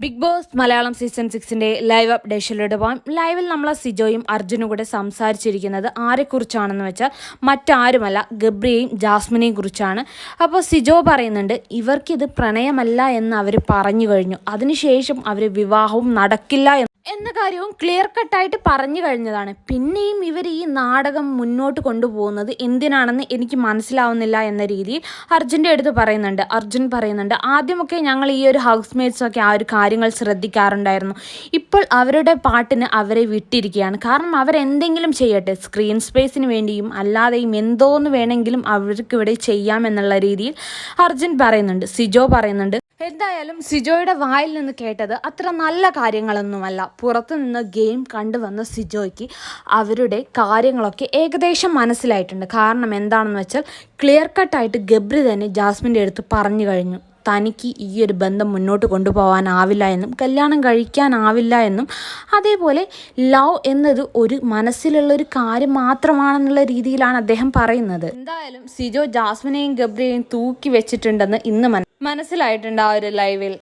Big boss Malayalam season സിക്സിന്റെ live അപ്ഡേഷനിലൂടെ പോകാം. ലൈവിൽ നമ്മൾ സിജോയും അർജുനും കൂടെ സംസാരിച്ചിരിക്കുന്നത് ആരെക്കുറിച്ചാണെന്ന് വെച്ചാൽ മറ്റാരുമല്ല ഗബ്രിയെയും ജാസ്മിനെയും കുറിച്ചാണ്. അപ്പോൾ സിജോ പറയുന്നുണ്ട് ഇവർക്കിത് പ്രണയമല്ല എന്ന് അവർ പറഞ്ഞു കഴിഞ്ഞു. അതിനുശേഷം അവർ വിവാഹവും നടക്കില്ല എന്ന് കാര്യവും ക്ലിയർ കട്ടായിട്ട് പറഞ്ഞു കഴിഞ്ഞതാണ്. പിന്നെയും ഇവർ ഈ നാടകം മുന്നോട്ട് കൊണ്ടുപോകുന്നത് എന്തിനാണെന്ന് എനിക്ക് മനസ്സിലാവുന്നില്ല എന്ന രീതിയിൽ അർജുന്റെ അടുത്ത് പറയുന്നുണ്ട്. അർജുൻ പറയുന്നുണ്ട് ആദ്യമൊക്കെ ഞങ്ങൾ ഈ ഒരു ഹൗസ് മേറ്റ്സൊക്കെ ആ ഒരു കാര്യങ്ങൾ ശ്രദ്ധിക്കാറുണ്ടായിരുന്നു. ഇപ്പോൾ അവരുടെ പാട്ടിന് അവരെ വിട്ടിരിക്കുകയാണ്. കാരണം അവരെന്തെങ്കിലും ചെയ്യട്ടെ സ്ക്രീൻ സ്പേസിന് വേണ്ടിയും അല്ലാതെയും എന്തോന്ന് വേണമെങ്കിലും അവർക്ക് ഇവിടെ ചെയ്യാമെന്നുള്ള രീതിയിൽ അർജുൻ പറയുന്നുണ്ട്. സിജോ പറയുന്നുണ്ട് എന്തായാലും സിജോയുടെ വായിൽ നിന്ന് കേട്ടത് അത്ര നല്ല കാര്യങ്ങളൊന്നുമല്ല. പുറത്തു നിന്ന് ഗെയിം കണ്ടുവന്ന സിജോയ്ക്ക് അവരുടെ കാര്യങ്ങളൊക്കെ ഏകദേശം മനസ്സിലായിട്ടുണ്ട്. കാരണം എന്താണെന്ന് വെച്ചാൽ ക്ലിയർ കട്ടായിട്ട് ഗബ്രി തന്നെ ജാസ്മിന്റെ അടുത്ത് പറഞ്ഞു കഴിഞ്ഞു. തനിക്ക് ഈ ഒരു ബന്ധം മുന്നോട്ട് കൊണ്ടുപോകാനാവില്ല എന്നും കല്യാണം കഴിക്കാനാവില്ല എന്നും. അതേപോലെ ലവ് എന്നത് ഒരു മനസ്സിലുള്ള ഒരു കാര്യം മാത്രമാണെന്നുള്ള രീതിയിലാണ് അദ്ദേഹം പറയുന്നത്. എന്തായാലും സിജോ ജാസ്മിനെയും ഗബ്രിയെയും തൂക്കി വെച്ചിട്ടുണ്ടെന്ന് ഇന്ന് മന- മനസ്സിലായിട്ടുണ്ട് ആ ഒരു ലൈവിൽ.